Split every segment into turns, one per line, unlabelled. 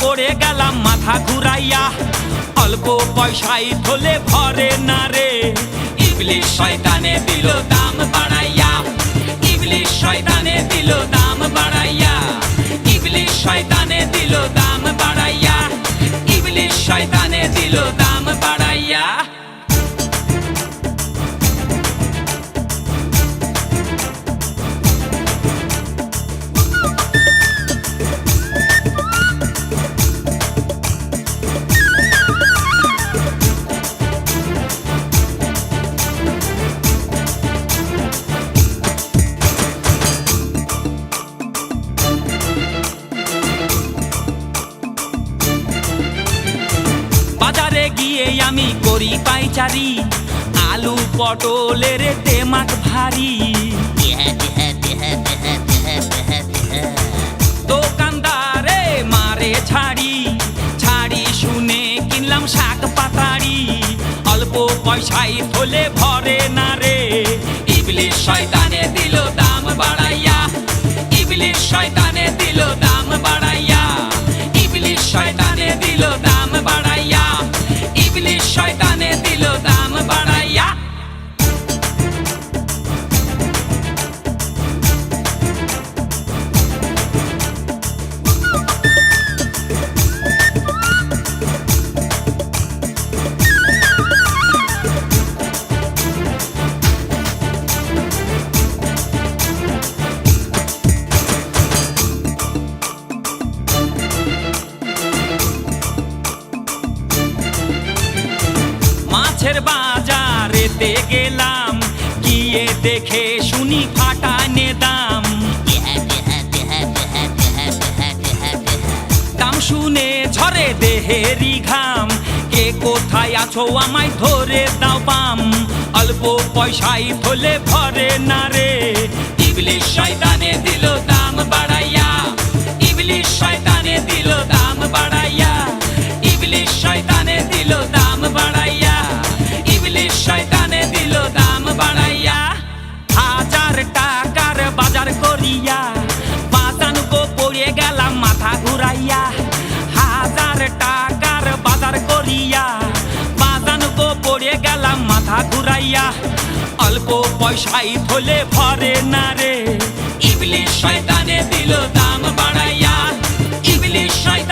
পড়ে গেলাম মাথা ঘুরাইয়া। অল্প পয়সায় ধলে ভরে না রে। ইবলিশ শয়তানে দিল দাম বাড়াইয়া। ইবলিশ শয়তানে দিল দাম বাড়াইয়া। ইবলিশ শয়তানে দিল দাম বাড়াইয়া। ইবলিশ শয়তানে দিল দাম বাড়াইয়া। আমি করি পাইচারি, আলু পটলের তেমাক ভারী। দোকানদারে মারে ছাড়ি ছাড়ি শুনে কিনলাম শাক পাতাড়ি। অল্প পয়সায় হলে ভরে না রে, ইবলিশ শয়তানে। মাছের বাজারেতে গেলাম, গিয়ে দেখে শুনি ফাটানে দাম। দাম শুনে ঝরে দেহেরি ঘাম, কে কোথায় আছো আমায় ধরে দাও পাম। অল্প পয়সায় হলে ভরে না রে, ইবলিশ শয়তানে দিল অল্প পয়সাই ধলে ভরে না রে। ইবলিশ শয়তানে দিল দাম বাড়াইয়া। ইবলিশ শয়তানে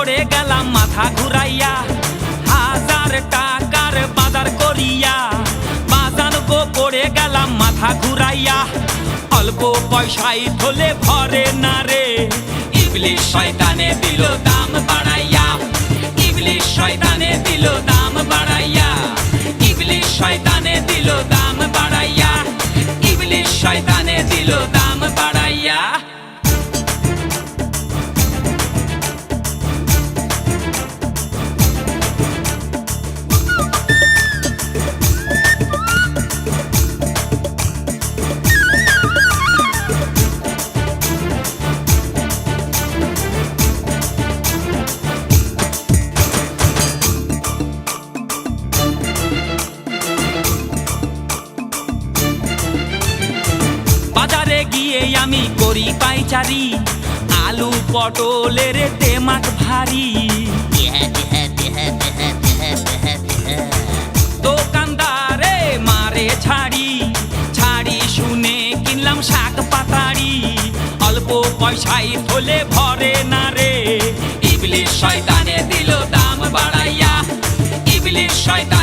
পড়ে গেলাম মাথা ঘুরাইয়া। হাজার টাকার বাজার করিয়া। বাজান গো পড়ে গেলাম মাথা ঘুরাইয়া। অল্প পয়সায় ধলে ভরে না রে। ইবলিশ শয়তানে দিল দাম বাড়াইয়া। ইবলিশ শয়তানে দিল দাম বাড়াইয়া। ইবলিশ শয়তানে দিল দাম বাড়াইয়া। ইবলিশ শয়তানে দিল দাম দিয়ে আমি করি পাইচারি, আলু পটলের তেমাক ভারী। দোকানদারে মারে ছাড়ি ছাড়ি শুনে কিনলাম শাক পাতাড়ি। অল্প পয়সায় হলে ভরে না রে। ইবলিশ শয়তানে দিল দাম বাড়াইয়া, ইবলিশ শয়তান